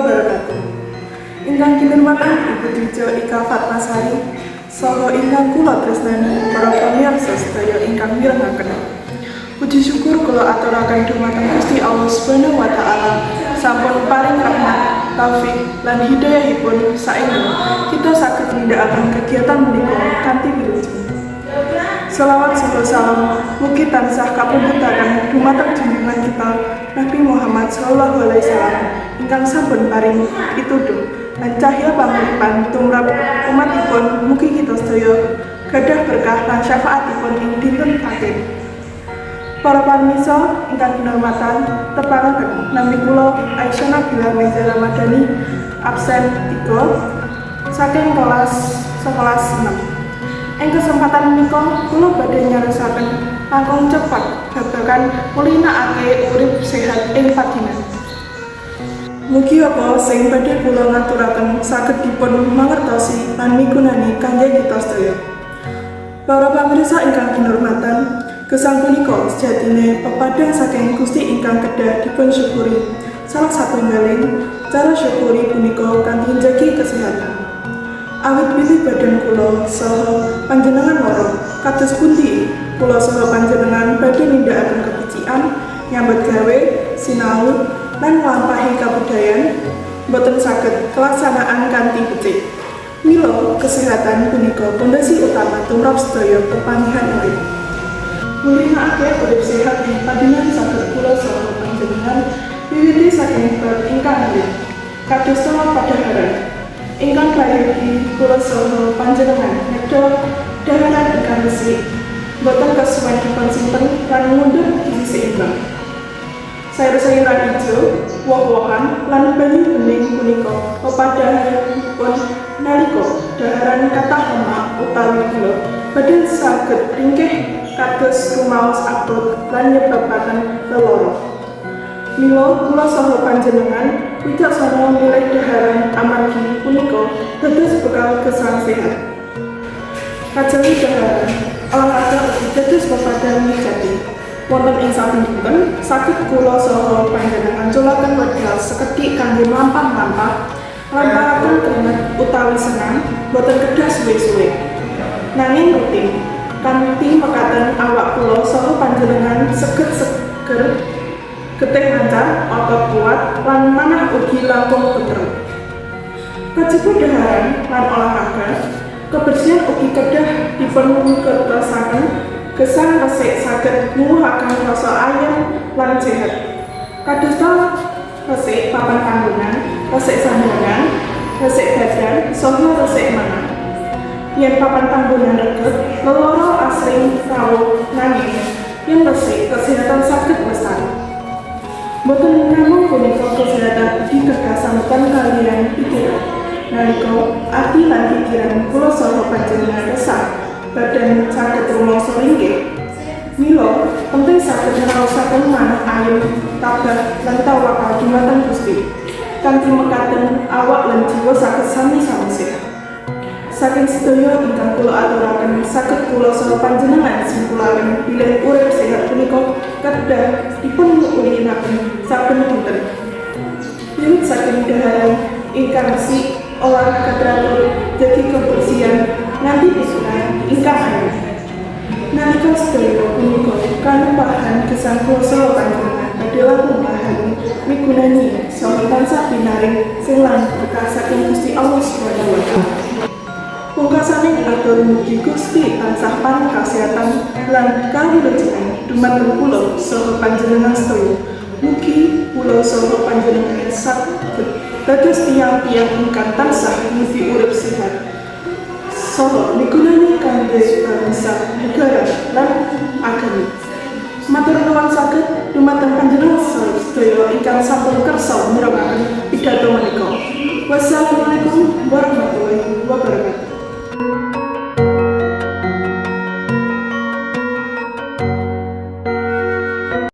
Wabarakatuh. Ingkang kinurmatan Ibu Dwijo Ika Fatmasari saha ingkang kula tresnani para pamirsa sedaya ingkang mirengaken. Puji syukur kula aturaken dumateng Gusti Allah Subhanahu wa taala sampun paring rahmat, taufik lan hidayahipun saengga kita saged nindakaken kegiatan menika. Salawat serta salam mugi tansah kapundhutaken dumateng junjungan kita Nabi Muhammad sallallahu alaihi wasallam ingkang sampun paring pituduh lan cahya panguripan tumrap umatipun mugi kita sedaya gadah berkah lan syafaatipun ing dinten akhir. Para pamirsa ingkang kinurmatan teparaken nami kula Aisyah Nabila Meza Ramadhani absen 3 saking kelas sekelas 6. Ing kesempatan menika kula badhe nyarusaken langkung cepat babagan mulinakake urip sehat ing padinan. Mugi apa sing badhe kula ngaturaken saged dipun mangertosi lan migunani kangge kita sedaya. Para pamirsa ingkang kinurmatan, gesang punika sejatine pepadang saking Gusti ingkang kedah dipun syukuri. Salah satunggaling cara syukuri punika badan kula saha panjenengan loro kados pundi? Kula saha panjenengan badhe nindakaken kepicikan nyambut gawe sinau lan nglampahi kabudayan boten saged kelaksanaan kanthi becik. Milo kesehatan punika pondasi utama tumrap sedaya pepanggihan urip. Mulinakake urip sehat ing padinan saged kula saha panjenengan wiwiti saking bab ingkang kados padhaharan ingkang kelahiran Pulau Solo Panjenengan nyedo daerah dekat resik Boten kesuai di konsinten dan mundur di sisi Sayur-sayuran hijau, woh-wohan, lan banyu bening punika, Kepada pun naliko daerah kata hama utawi gelo badhe saged ringkih kados rumaos abot lan nyebabaken leloroh Mila kula saha panjenengan wicaksana milih daharan amargi punika dados bekal gesang sehat. Kajawi daharan olahraga dados pepadang wigati. Wonten ing saben dinten saged kula saha panjenengan culaken wedal sekedhik kangge mlampah-mlampah lampahaken keringet utawi senang boten kedah suwe-suwe. Nanging rutin kanthi mekaten awak kula saha panjenengan kuat, lan manah ugi langkung bener. Kajipun daharan lan olahraga, kebersihan ugi kedah dipun kertosaken gesang resik saged nuwuhaken rasa ayam lan sehat. Kadosta resik papan panggonan, resik sandhangan, resik badan, saha resik manah. Yen papan panggonan reget, leloro asring rawuh nanging yen resik kesehatan saged lestari. Boten namung punika kesehatan ugi kekasamatan kalian pikiran. Nalika ati lan pikiran kula saha panjenengan resah, badan saged rumangsa linggih. Mila penting saged ngraosaken manah ayu, tabah lan tawakal dumateng Gusti. Kanthi mekaten awak lan jiwa saged sami-sami sehat. Saking sedaya ingkang kula aturaken saged kula saha panjenengan simpulaken bilih urip sehat punika kedah dipun ulinaken saben dinten. Wiwit saking daharan ingkang resik olahraga teratur jadi kebersihan nganti pisunan ingkang ayu. Nalika sedaya punika kanumpahan gesang kula saha panjenengan adalah pembahan migunani saha tansah pinaring sing lan berkah saking Gusti Allah Subhanahu. Pungkasaning atur mugi Gusti tansah paring kasehatan lan kawilujengan dumateng kula saha panjenengan sedaya. Mugi kula saha panjenengan saged dados tiyang-tiyang ingkang tansah mugi urip sehat. Saha migunani kangge bangsa, negara lan agami. Matur nuwun saged dumateng panjenengan sedaya ingkang sampun kersa mirengaken